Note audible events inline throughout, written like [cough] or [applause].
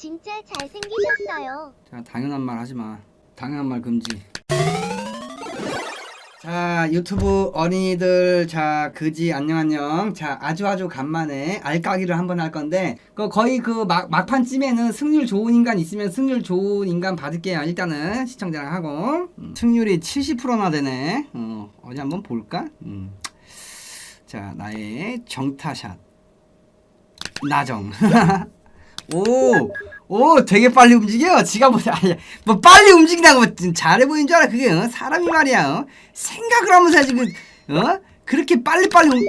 진짜 잘생기셨어요. 자 당연한 말 하지 마. 당연한 말 금지. 자 유튜브 어린이들 자 그지 안녕 안녕 자 아주 아주 간만에 알까기를 한번 할 건데 그 거의 그 막, 막판쯤에는 승률 좋은 인간 있으면 승률 좋은 인간 받을게요 일단은 시청자랑 하고 음, 승률이 70%나 되네 어, 어디 한번 볼까 음. 자 나의 정타샷 나정 [laughs] 오, 오, 되게 빨리 움직여. 지가 뭐, 아니, 뭐 빨리 움직인다고 뭐 잘해 보이는 줄 알아. 그게 어? 사람이 말이야. 어? 생각을 하면서 해야지 그, 어? 그렇게 빨리 빨리 움...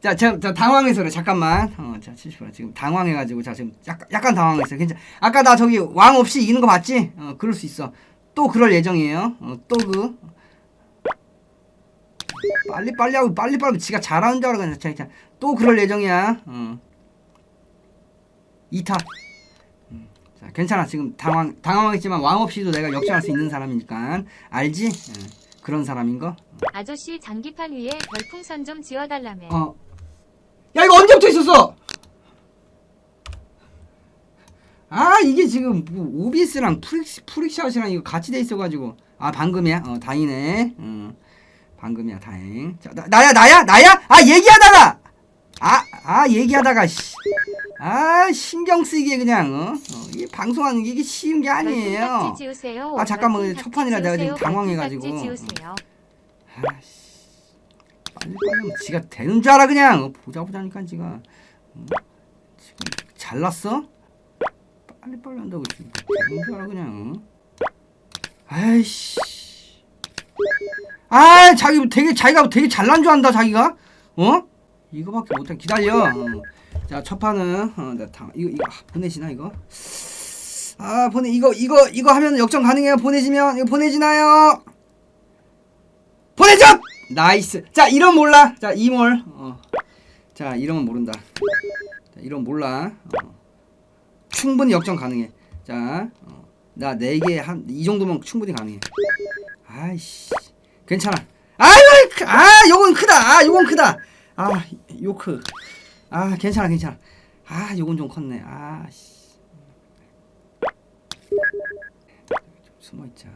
자, 자, 자, 당황해서 그래. 잠깐만. 어, 자, 70% 지금 당황해가지고 자 지금 약간 약간 당황했어. 괜찮. 아까 나 저기 왕 없이 이기는 거 봤지? 어, 그럴 수 있어. 또 그럴 예정이에요. 어, 또 그. 빨리 빨리 하고 빨리 빨리 지가 잘하는 줄. 그냥 자, 자, 또 그럴 예정이야. 어. 2타. 음, 자, 괜찮아. 지금 당황 당황했지만 왕 없이도 내가 역전할 수 있는 사람이니까 알지? 예, 그런 사람인 거. 아저씨 장기판 위에 별풍선 좀 지어달라며. 어. 야 이거 언제부터 있었어? 아 이게 지금 뭐 오비스랑 프릭 프릭샷이랑 이거 같이 돼 있어가지고 아 방금이야. 어 다행이네. 어, 방금이야 다행. 자 나, 나야 나야 나야? 아 얘기하다가 아 아 얘기하다가 씨. 아 신경 쓰이게 그냥 어? 어, 이게 방송하는 게 이게 쉬운 게 아니에요. 아, 잠깐만, 첫 판이라 내가 지금. 당황해가지고. 아씨 빨리 빨리 지가 되는 줄 알아 그냥 어, 보자 보자니까 지가 어? 지금 잘났어? 빨리 빨리 한다고 지금 되는 줄 알아 그냥 어? 아이씨 아 자기 되게 자기가 되게 잘난 줄 안다 자기가 어 이거밖에 못해 기다려 어. 자 첫 판은 어, 나 다, 이거 이거 아, 보내지나 이거 아 보내 이거 이거 이거 하면 역전 가능해요 보내지면 이거 보내지나요 보내줘! 나이스. 자, 이런 몰라. 자, 이몰. 어. 자, 이러면 모른다. 자, 이런 몰라. 어. 충분히 역전 가능해. 자, 어. 나 4개 한 이 정도면 충분히 가능해. 아이씨. 괜찮아. 아유, 아, 요건 크다. 아, 요건 크다. 아, 요크. 아, 괜찮아, 괜찮아. 아, 요건 좀 컸네. 아, 씨. 좀 숨어 있자.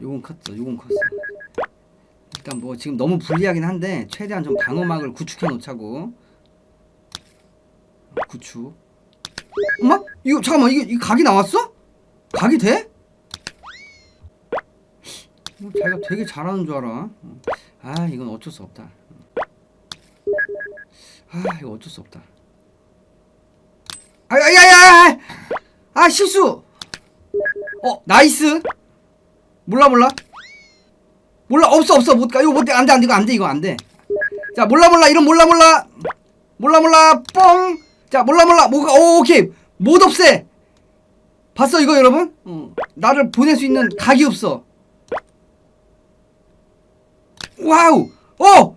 요건 컸어 요건 컸어 일단 뭐 지금 너무 불리하긴 한데 최대한 좀 방어막을 구축해 놓자고 어, 구축 엄마? 이거 잠깐만 이게, 이거 각이 나왔어? 각이 돼? 이거 자기가 되게 잘하는 줄 알아 어. 아 이건 어쩔 수 없다. 아 이거 어쩔 수 없다. 아야야야 아 실수! 어 나이스! 몰라 몰라? 몰라 없어 없어. 못가. 이거 못돼 안돼 안돼 이거 안돼 이거 안돼. 자 몰라 몰라. 이런 몰라 몰라. 몰라 몰라. 뻥 자 몰라 몰라. 뭐가 오 오케이. 못 없애. 봤어 이거 여러분? 어, 나를 보낼 수 있는 각이 없어 와우. 어.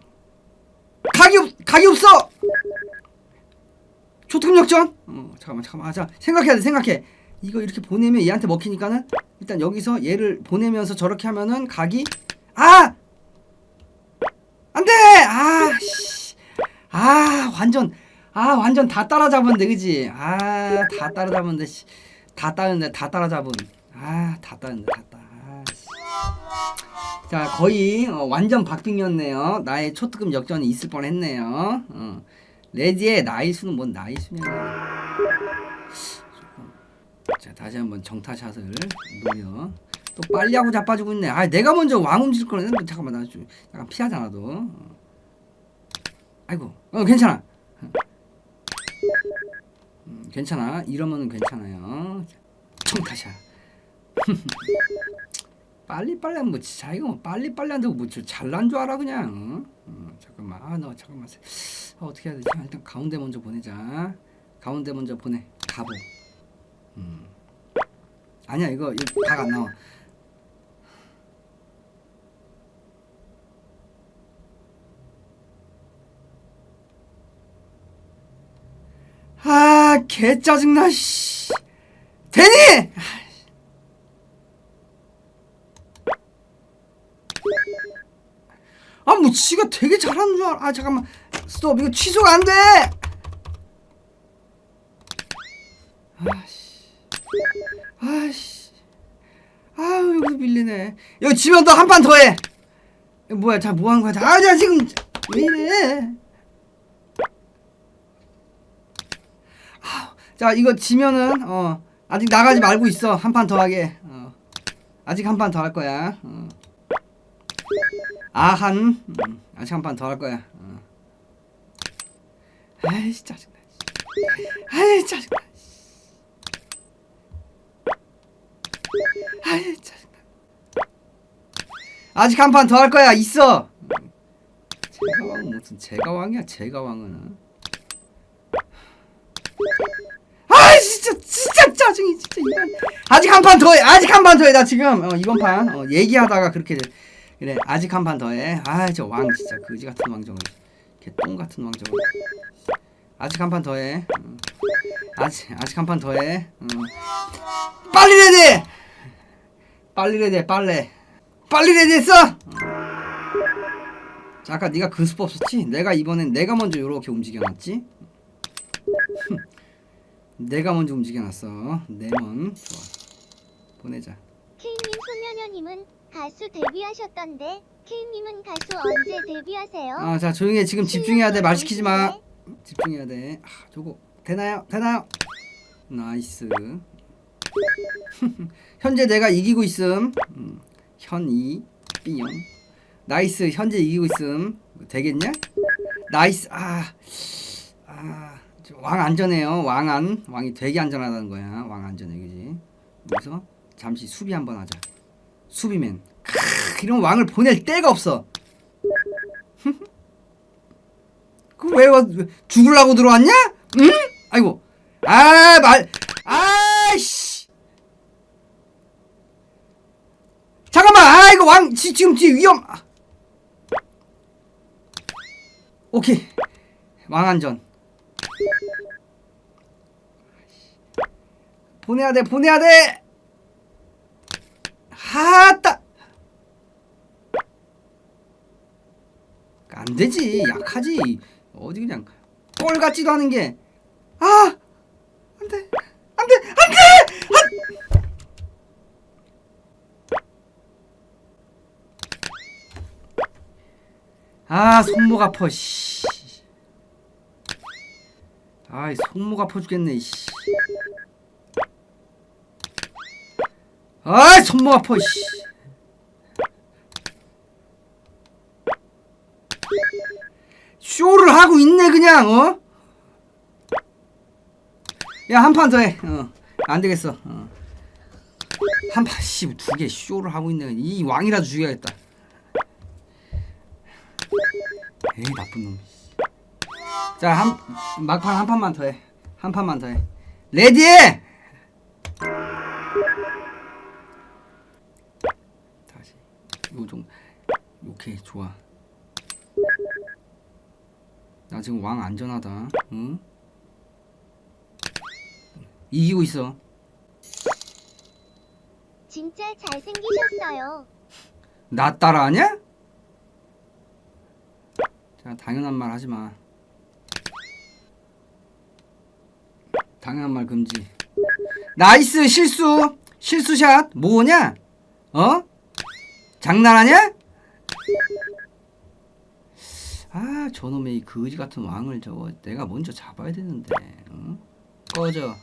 각이 없 각이 없어. 초특 역전? 어 잠깐만 잠깐만. 아, 자 생각해야 돼 생각해. 이거 이렇게 보내면 얘한테 먹히니까는 일단 여기서 얘를 보내면서 저렇게 하면은 각이 아! 안 돼! 아 씨. 아 완전. 아 완전 다 따라잡은데 그지? 아 다 따라잡은데 씨. 다 따는데 다 따라잡은. 아 다 따는데 다 따. 자 거의 어, 완전 박빙이었네요. 나의 초특급 역전이 있을 뻔했네요. 어. 레디의 나이수는 뭔 나이수냐? 자 다시 한번 정타샷을 노려 또 빨리 하고 자빠지고 있네. 아 내가 먼저 왕 움직일 거는 잠깐만 나 좀 약간 피하잖아 너 어. 아이고 어 괜찮아. 음, 괜찮아. 이러면은 괜찮아요. 정타샷 [laughs] 빨리 빨리 하면 뭐 자기가 뭐 빨리 빨리 한다고 뭐저 잘난 줄 알아 그냥 어? 어, 잠깐만 아너 잠깐만 아, 어떻게 해야 되지 아, 일단 가운데 먼저 보내자 가운데 먼저 보내 가보 음. 아니야 이거 이거 각안 나와. 아, 개 짜증나 씨. 되니? 아, 뭐 지가 되게 잘하는 줄 알아. 아, 잠깐만. 스톱. 이거 취소가 안 돼. 아씨 아씨 아유 여기서 밀리네 여기 지면 너한판 더 해 뭐야 자 뭐 하는 거야 자, 아, 자 지금 왜 이래 아, 자 이거 지면은 어 아직 나가지 말고 있어 한 판 더 하게 어. 아직 한 판 더 할 거야 어. 아한. 음, 아직 한 판 더 할 거야. 어. 아이씨 짜증나. 아이 짜증나. 아이 짜증나. 아직 한 판 더 할 거야. 있어. 제가 왕 무슨 제가 왕이야? 제가 왕은. 아 진짜 진짜 짜증이 진짜 이건 아직 한 판 더해. 아직 한 판 더해 나 지금. 어, 이번 판. 어, 얘기하다가 그렇게 돼. 그래 아직 한 판 더해. 아 저 왕 진짜 그지 같은 왕 저거 개똥 같은 왕 저거 아직 한 판 더해. 어. 아직 아직 한 판 더해. 어. 빨리 레디 빨리 레디 빨래. 빨리 레디 했어! 자 아까 네가 그 수법 썼지? 내가 이번엔 내가 먼저 요렇게 움직여놨지? 내가 먼저 움직여놨어. 네먼. 좋아. 보내자. 케이님 소녀녀님은 가수 데뷔하셨던데 케이님은 가수 언제 데뷔하세요? 아 자 조용히 해. 지금 집중해야 돼. 말 시키지 마. 집중해야 돼. 아, 저거 되나요? 되나요? 나이스. [laughs] 현재 내가 이기고 있음. 음, 현이 삐용 나이스. 현재 이기고 있음. 되겠냐? 나이스. 아, 아아왕 안전해요. 왕안 왕이 되게 안전하다는 거야. 왕 안전해 그지? 여기서 잠시 수비 한번 하자 수비맨. 크, 이런 왕을 보낼 데가 없어. [laughs] 그왜 죽을라고 들어왔냐? 응? 아이고. 아말 아이씨. 잠깐만. 아 이거 왕 지, 지금 뒤 위험. 아. 오케이. 왕 안전. 보내야 돼 보내야 돼 하따 안 되지 약하지 어디 그냥 꼴 같지도 않은 게 아! 안 돼. 안 돼. 안 돼. 안... 아, 손목 아파 씨. 아이, 손목 아파 죽겠네 씨. 아이, 손목 아파 씨. 쇼를 하고 있네 그냥 어? 야 한 판 더 해. 어. 안 되겠어. 어. 한 판, 씨, 두개 쇼를 하고 있네. 이 왕이라도 죽여야겠다. 에이, 나쁜 놈. 자, 한, 막판 한 판만 더 해. 한 판만 더 해. 레디! 좋아. 나 지금 왕 안전하다. 응? 이기고 있어. 진짜 잘생기셨어요. 나 따라하냐? 자, 당연한 말 하지 마. 당연한 말 금지. 나이스 실수. 실수샷. 뭐냐? 어? 장난하냐? 아, 저놈의 이 거지 같은 왕을 저거 내가 먼저 잡아야 되는데. 어? 꺼져.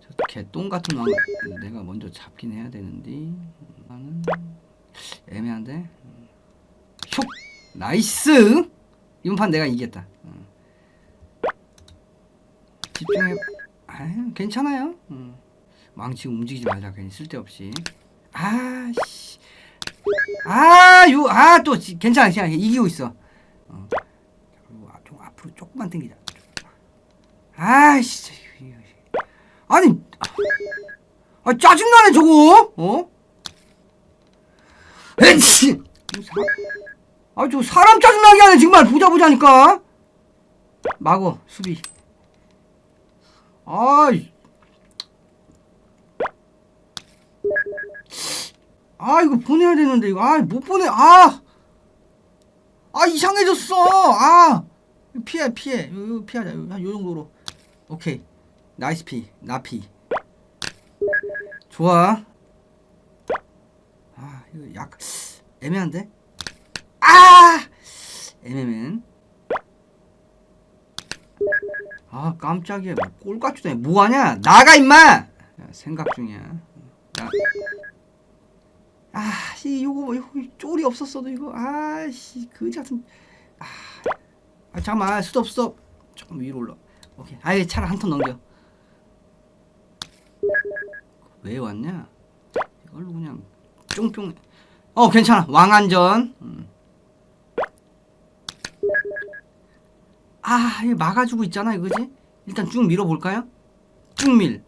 저 개똥 같은 왕 내가 먼저 잡긴 해야 되는데. 나는 애매한데. 슉 나이스. 이번 판 내가 이겼다. 어. 집중해. 아, 괜찮아요. 어. 망치 움직이지 말자 괜히 쓸데없이. 아씨. 아, 요, 아, 또, 지- 괜찮아, 괜찮아. 이기고 있어. 어. 자, 그리고 앞- 좀 앞으로 조금만 당기자. 이거. 아니, 아, 짜증나네, 저거! 어? 에치! 아, 저 사람 짜증나게 하네, 정말. 보자, 보자니까. 마고, 수비. 아이. 아 이거 보내야 되는데 이거 아 못 보내 아. 아 이상해졌어. 아. 피해 피해. 요, 요 피하자. 요, 한요 정도로. 오케이. 나이스 피 나피 좋아 아 이거 약 애매한데 아 애매맨 아 깜짝이야 뭐 꼴깍주네 뭐하냐 나가 임마 야, 생각 중이야 나... 아이 요거 요거 쫄이 없었어도 이거. 아 씨 그지 같은 아, 아 잠깐만 스톱 스톱. 조금 위로 올라. 오케이. 아예 차를 한 턴 넘겨. 왜 왔냐? 이걸로 그냥 쫑쫑. 어 괜찮아. 왕안전. 음. 아 이거 막아주고 있잖아 이거지? 일단 쭉 밀어볼까요? 쭉 밀.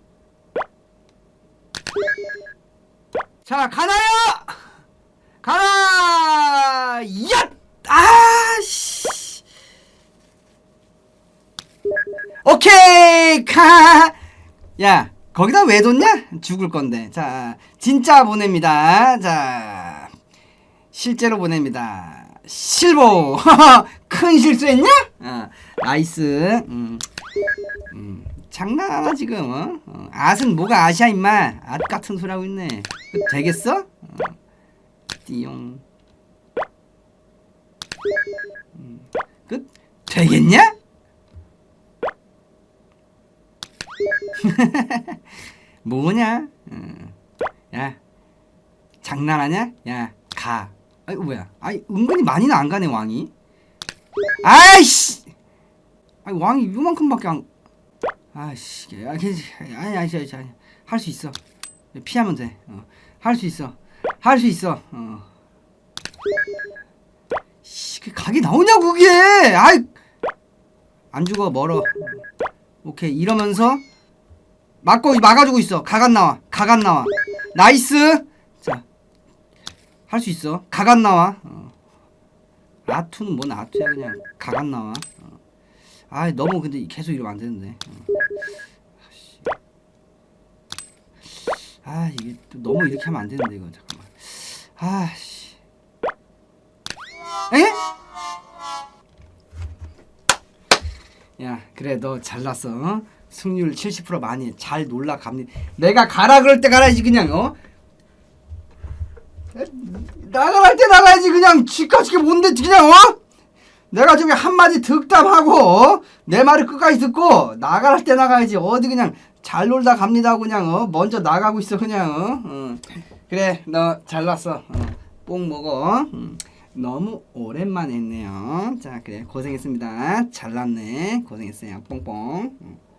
자 가나요 가라! 야 아씨! 오케이! 가 야 거기다 왜 뒀냐? 죽을 건데. 자 진짜 보냅니다. 자 실제로 보냅니다. 실보! [laughs] 큰 실수했냐? 어, 나이스. 음, 음, 장난하나 지금 어? 어, 앗은 뭐가 아시아 임마? 앗 같은 소리 하고 있네. 그 되겠어? 어. 띠용 음, 그 되겠냐 뭐냐 음. 야 장난하냐 야 가 아이 뭐야 아이 은근히 많이는 안 가네 왕이 아이씨 아이 왕이 요만큼밖에 안 아이씨 아 괜히 아니 아니 아니 아니 할 수 있어 피하면 돼할 수 있어 할 수 있어. 어. 씨, 그 각이 나오냐고 그게. 아이. 안 죽어 멀어. 오케이 이러면서 막고 막아주고 있어. 각 안 나와 각 안 나와. 나이스! 자 할 수 있어. 각 안 나와. 어. 아투는 뭔 아투야 그냥. 각 안 나와. 어. 아 너무 근데 계속 이러면 안 되는데. 어. 아씨. 아 이게 또 너무 이렇게 하면 안 되는데 이거 아씨. 에? 야 그래 너 잘났어 어? 승률 70% 많이 잘 놀라 갑니다. 내가 가라 그럴 때 가라지 그냥 어? 나가랄 때 나가야지 그냥. 쥐까짓게 뭔데 그냥 어? 내가 저기 한마디 득담하고 어? 내 말을 끝까지 듣고 나가랄 때 나가야지. 어디 그냥 잘 놀다 갑니다. 그냥 어? 먼저 나가고 있어 그냥 어, 어. 그래 너 잘났어. 어. 뽕 먹어. 음. 너무 오랜만에 했네요. 자 그래. 고생했습니다. 잘났네. 고생했어요. 뽕뽕. 음.